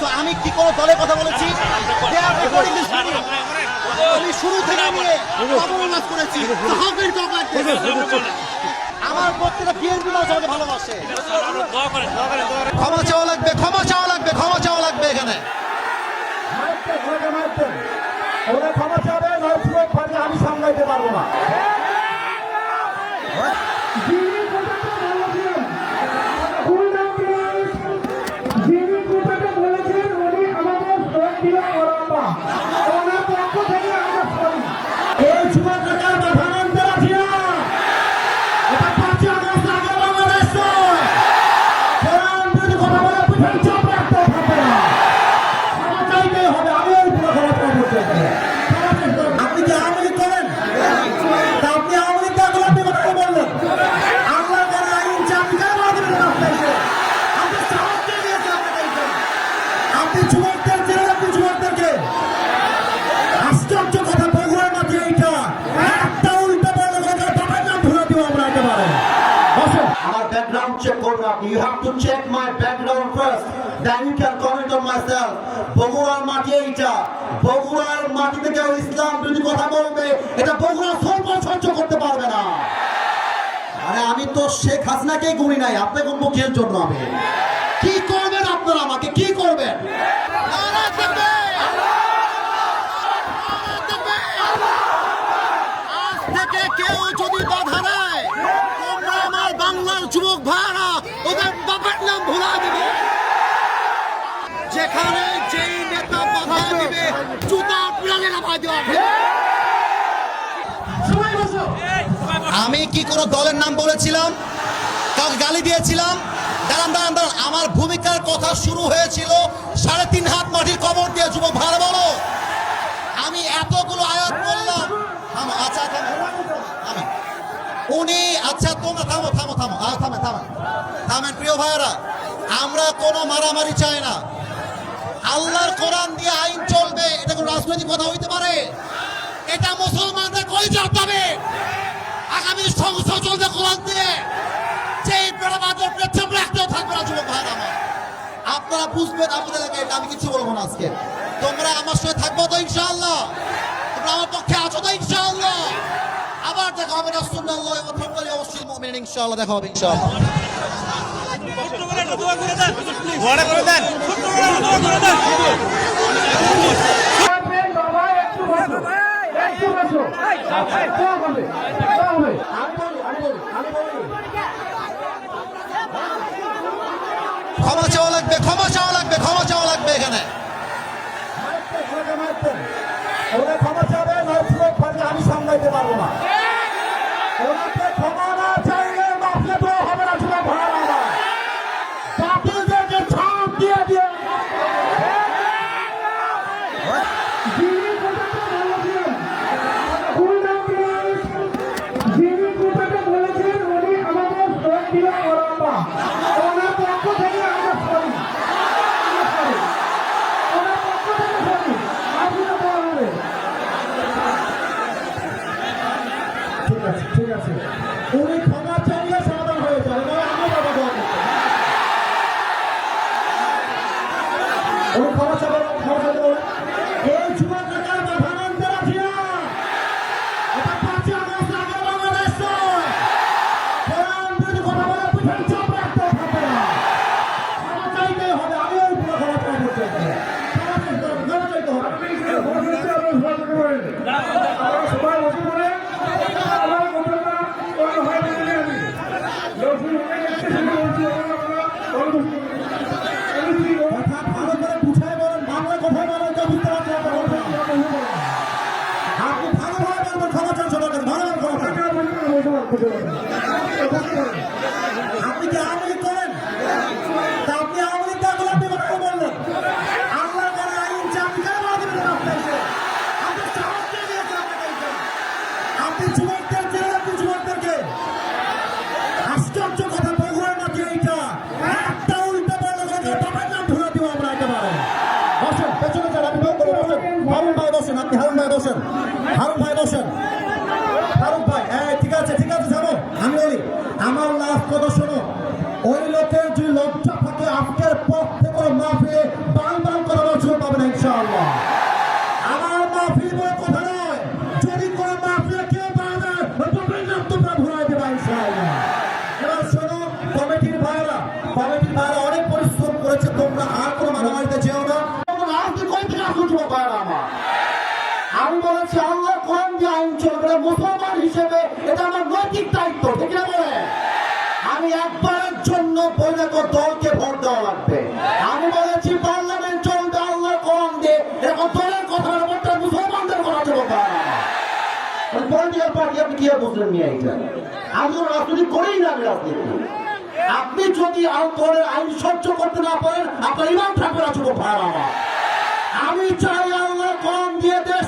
তো আমি কি কোনো দলের কথা বলেছি. আমি শুরু থেকে নিয়ে অবমাননা করেছি। আমার প্রত্যেকটা বিএনপি মানুষ আমাকে ভালোবাসে। ক্ষমা চাওয়া লাগবে, ক্ষমা চাওয়া লাগবে, ক্ষমা চাওয়া লাগবে এখানে। ওরা ক্ষমা চাবে আমি সামলাইতে পারব না যিনি কথাটা বলেছেন যিনি কথাটা বলেছেন উনি আমাদের শ্রদ্ধীয় বড়াপা ওনার পক্ষ থেকে আমরা সরি এই যুবক টাকার প্রধানমন্ত্রী আছি না এটা পাঁচই আগস্ট আগে বাংলাদেশ নয় কোরআন বিরোধী কথা বলে পিছনে চাপ রাখতে থাকবে না ক্ষমা চাইতেই হবে আমি ওই পুরো ক্ষমা চাই বলতে আপনি কি আওয়ামী লীগ করেন তা আপনি আওয়ামী লীগ দেখলে আপনি কথা বললেন আল্লাহ করে আইন চাকরি কেন দিবেন রাস্তায় এসে আপনি সাহস কে দিয়েছে আপনাকে এইটা? আপনি যুবকদের চেনে যুবকদেরকে আশ্চর্য কথা বগুড়ার মাঝে এইটা। একটা উল্টো বড় কথা বাবার নাম ভুলে দিব আমরা একেবারে। আমার ব্যাকগ্রাউন্ড চেক করবে আপনি। You have to check my background first then you can comment on my self বগুড়ার মাটি এইটা। বগুড়ার মাটিতে কেউ ইসলাম যদি কথা বলবে, এটা বগুড়া সরকার সহ্য করতে পারবে না। আরে আমি তো শেখ হাসিনাকে গুনি নাই, আপনাকে কিসের জন্য আমি? কি করবেন আপনারা আমাকে? কি করবেন। থেকে কেউ যদি বাধা দেয় তোমরা আমার বাংলার যুবক ভাইরা ওদের বাবার নাম ভুলা দিবে। যেখানে যেই নেতা বাধা দিবে জুতা নামাই দেওয়া আমি কি কোনো দলের নাম বলেছিলাম? কাউকে গালি দিয়েছিলাম? দাঁড়ান দাঁড়ান দাঁড়ান। আমার ভূমিকার কথা শুরু হয়েছিল সাড়ে তিন হাত মাটির কবর দিয়ে যুবক ভালো বলো। আমি এতগুলো আয়াত বললাম। আচ্ছা থামেন। উনি আচ্ছা তোমরা থামো থামো থামো। আর থামে থামেন থামেন, প্রিয় ভাইয়েরা। আমরা কোনো মারামারি চাই না। আল্লাহর কোরআন দিয়ে আইন চলবে, এটা কোনো রাজনৈতিক কথা হইতে পারে? এটা মুসলমানদের কই যাবে আগামী সংসদ চলবে কোরআন দিয়ে। আপনারা বুঝবেন আপনাদের লাগে এটা আমি কিছু বলব না আজকে। তোমরা আমার সঙ্গে থাকব তো ইনশাআল্লাহ? তোমরা আমার পক্ষে আছো তো ইনশাআল্লাহ? আবার দেখা হবে রাসূলুল্লাহ ওয়া থাকলে অবশ্যই মুমিন ইনশাআল্লাহ দেখা হবে ইনশাআল্লাহ। বসো। একটু বসো দেওয়া হবে দেওয়া হবে আমি বলি আমি বলি আমি বলি ক্ষমা চাওয়া লাগবে ক্ষমা চাওয়া লাগবে ক্ষমা চাওয়া লাগবে এখানে মারতে ওনাকে মারতে ওরা ক্ষমা চাবে নয় সুযোগ পারলে পারব না ওনাকে ক্ষমা না চাইলে মাফলে তো হবে না যুবক ভাইরা আমার বাতিলদেরকে ছাপ দিয়ে দিয়ে যিনি কথাটা বলেছেন যিনি কথাটা বলেছেন উনি আমাদের শ্রদ্ধীয় বড়াপা ওনার পক্ষ থেকে আমরা সরি আমরা সরি ওনার পক্ষ থেকে সরি আপনারা দেওয়া হবে ঠিক আছে ঠিক আছে উনি ক্ষমা চাইলে সমাধান হয়ে যাবে নয় আমি বাবা দোয়া করতে উনি ক্ষমা চাবে ক্ষমা চাইতে বলে এই যুবক টাকার প্রধানমন্ত্রী আছি না এটা পাঁচই আগস্ট আগে বাংলাদেশ নয় কোরআন বিরোধী কথা বলে পিছনে চাপ রাখতে থাকবে না ক্ষমা চাইতেই হবে আমি ওই পুরো ক্ষমা চাই বলতে ক্ষমা চাইতে হবে ক্ষমা চাইতে হবে সবাই বসে পড়ে আমার কথাটা কোনো হয় না আমি লক্ষ্মী কথা ভালো করে বুঝাই বলেন বাংলা কথাই বলেন তো বুঝতে পারছেন না বলবেন আপনি ভালোভাবে বলবেন ক্ষমা চান সবার কাছে ভালোভাবে ক্ষমা চান আপনি কি আওয়ামী লীগ করেন তা আপনি আওয়ামী লীগ দেখলে আপনি কথা বললেন আল্লাহ করে আইন চাকরি কেন দিবেন রাস্তায় এসে আপনি সাহস কে দিয়েছে আপনাকে এইটা? আপনি যুবকদের চেনে আপনি যুবকদেরকে আশ্চর্য কথা বগুড়ার মাঝে এইটা একটা উল্টো বড় কথা বাবার নাম ভুলে দিব আমরা একেবারে বসেন পেছনে যান আপনি বের করে বসেন হারুন ভাই বসেন আপনি হারুন ভাই বসেন হারুন ভাই বসেন হারুন ভাই হ্যাঁ ঠিক আছে ঠিক আছে যাব আমি বলি আমার লাস্ট কথা শোনো যদি লজ্জা থাকে, আজকের পর থেকে বান বান করার সুযোগ পাবে না ইনশাআল্লাহ। আমার মাহফিল বলে কথা নয়, যদি কোনো মাহফিলে কেউ বাড়ে ওই বাবার নাম তোমরা ভুলাই দেবা ইনশাআল্লাহ। এবার শোনো, কমিটির ভাইরা কমিটির না। আমি বলেছি, আল্লাহ কোরআন দিয়ে আইন চলবে মুসলমান হিসেবে এটা আমার নৈতিক দায়িত্ব, ঠিক না বৈরাগ দলকে ভোট দেওয়া লাগবে। আমি বলেছি, পার্লামেন্ট চলবে আল্লাহ কোরআন দিয়ে। এরকম দলের কথা বলতে মুসলমানদের কথা চলবে পলিটিক্যাল পার্টি আপনি কি বুঝলেন নিয়ে আমি রাজনীতি করেই না রাজনীতি। আপনি যদি আন্দোলনের আইন সহ্য করতে না পারেন, আপনার ইমান ঠাকুর যুবক আমি চাই আল্লাহ কম দিয়ে দেশ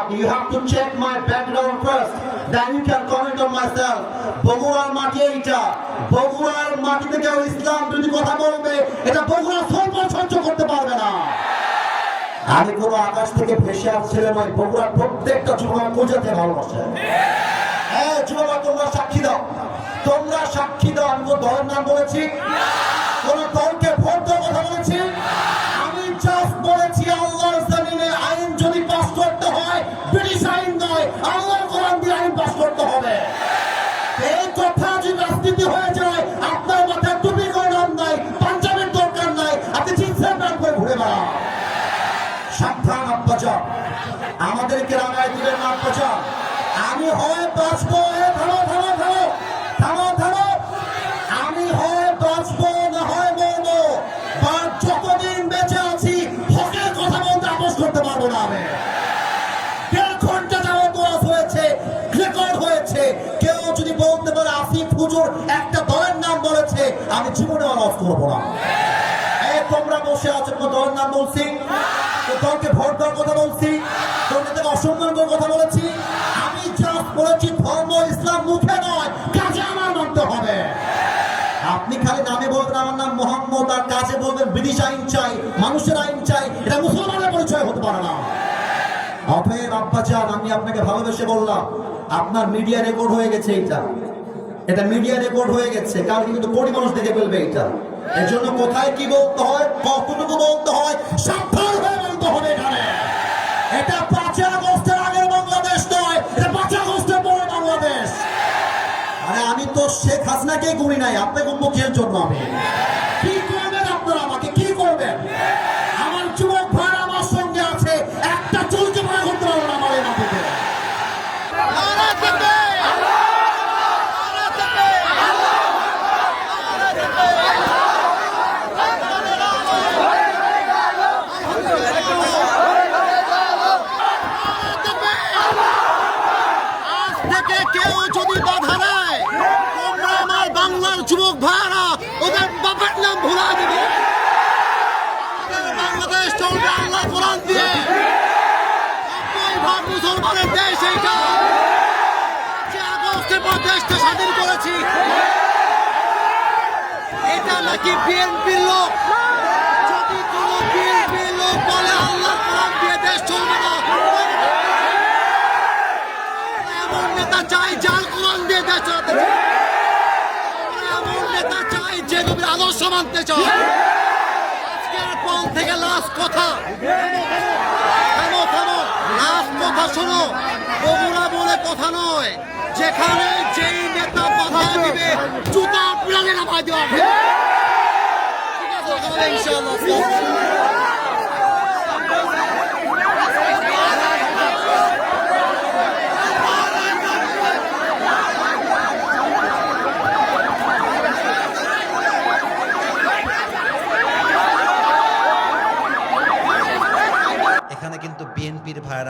আপনি you have to check my background first then you can comment on my self বগুড়ার মাটি এইটা। বগুড়ার মাটিতে কেউ ইসলাম যদি কথা বলবে, এটা বগুড়া সর্ব সহ্য করতে পারবে না। আমি কোনো আকাশ থেকে ভেসে আসছিলাম ওই বগুড়ার প্রত্যেকটা যুবক পূজাতে ভালোবাসে। হ্যাঁ যুবক, তোমরা সাক্ষী দাও। তোমরা সাক্ষী দাও, আমি দলের নাম বলেছি? কোন দলকে ভোট দেওয়ার কথা বলেছি? রামায় দিলেন না আমি হয় বাঁচবো থামো থামো থামো থামো থামো আমি হয় বাঁচবো, না হয় মরবো। বা যতদিন বেঁচে আছি, হকের কথা বলতে আপোষ করতে পারব না আমি। কেউ যদি বলতে পারে, আসিফ হুজুর একটা দলের নাম বলেছে, আমি জীবনে ওয়াজ করব না। বসে আছো কোনো দলের নাম বলছি। দলকে ভোট দেওয়ার কথা বলছি। তোমরা থেকে অসম্মান করার কথা বলেছি। আমি জাস্ট বলেছি, ধর্ম ইসলাম মুখে নয়, কাজে আমার মানতে হবে। আপনি খালি নামে বলবেন, আমার নাম মোহাম্মদ, আর কাজে বলবেন, ব্রিটিশ আইন চাই, মানুষের আইন চাই, এটা মুসলমানের পরিচয় হতে পারে না। অতএব আব্বাজান আমি আপনাকে ভালোবেসে বললাম, আপনার মিডিয়া রেকর্ড হয়ে গেছে এটা এটা মিডিয়া রেকর্ড হয়ে গেছে, কারণ কিন্তু কোটি মানুষ দেখে ফেলবে এটা এর জন্য কোথায় কি বলতে হয় কতটুকু বলতে হয় সাক্ষর হয়ে বলতে হবে এখানে। এটা পাঁচই আগস্টের আগের বাংলাদেশ নয়, এটা পাঁচই আগস্টের পরে বাংলাদেশ। আরে আমি তো শেখ হাসিনাকে গুনি নাই আপনাকে উন্মুখের জন্য আমি কি করবেন আপনারা আমাকে কি করবেন আমার যুবক ভাই আমার সঙ্গে আছে একটা চলতে ভয় করতে পারব না আমার এই মাটিতে আজ থেকে কেউ যদি বাধা দেয় তোমরা আমার ভাইরা ওদের বাবার নাম ভুলা দিবে। বাংলাদেশ চলবে আল্লাহ কোরআন দিয়ে। ভাগ মুসলমানের দেশ এইটা। আগস্টের পর দেশটা স্বাধীন করেছি। এটা নাকি বিএনপির লোক? যদি কোনো বিএনপির লোক বলে আল্লাহ কোরআন দিয়ে দেশ চলবে না, এমন নেতা চাই যার কোরআন দিয়ে দেশ চালাতে চায়। আমরা এমন নেতা চাই যে নবীর আদর্শ মানতে চাও? আজকের পর থেকে লাস্ট কথা? থামো থামো লাস্ট কথা শোনো? বগুড়া বলে কথা নয়। যেখানে যেই নেতা কথা দিবে জুতা পিড়ালে নামায় দেওয়া ঠিক আছে ইনশাআল্লাহ এখানে কিন্তু বিএনপির ভাইয়েরা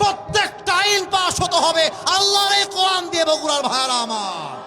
প্রত্যেকটা আইন পাশ হতে হবে। আল্লাহর কোরআন দিয়ে বগুড়ার ভাইরা আমার।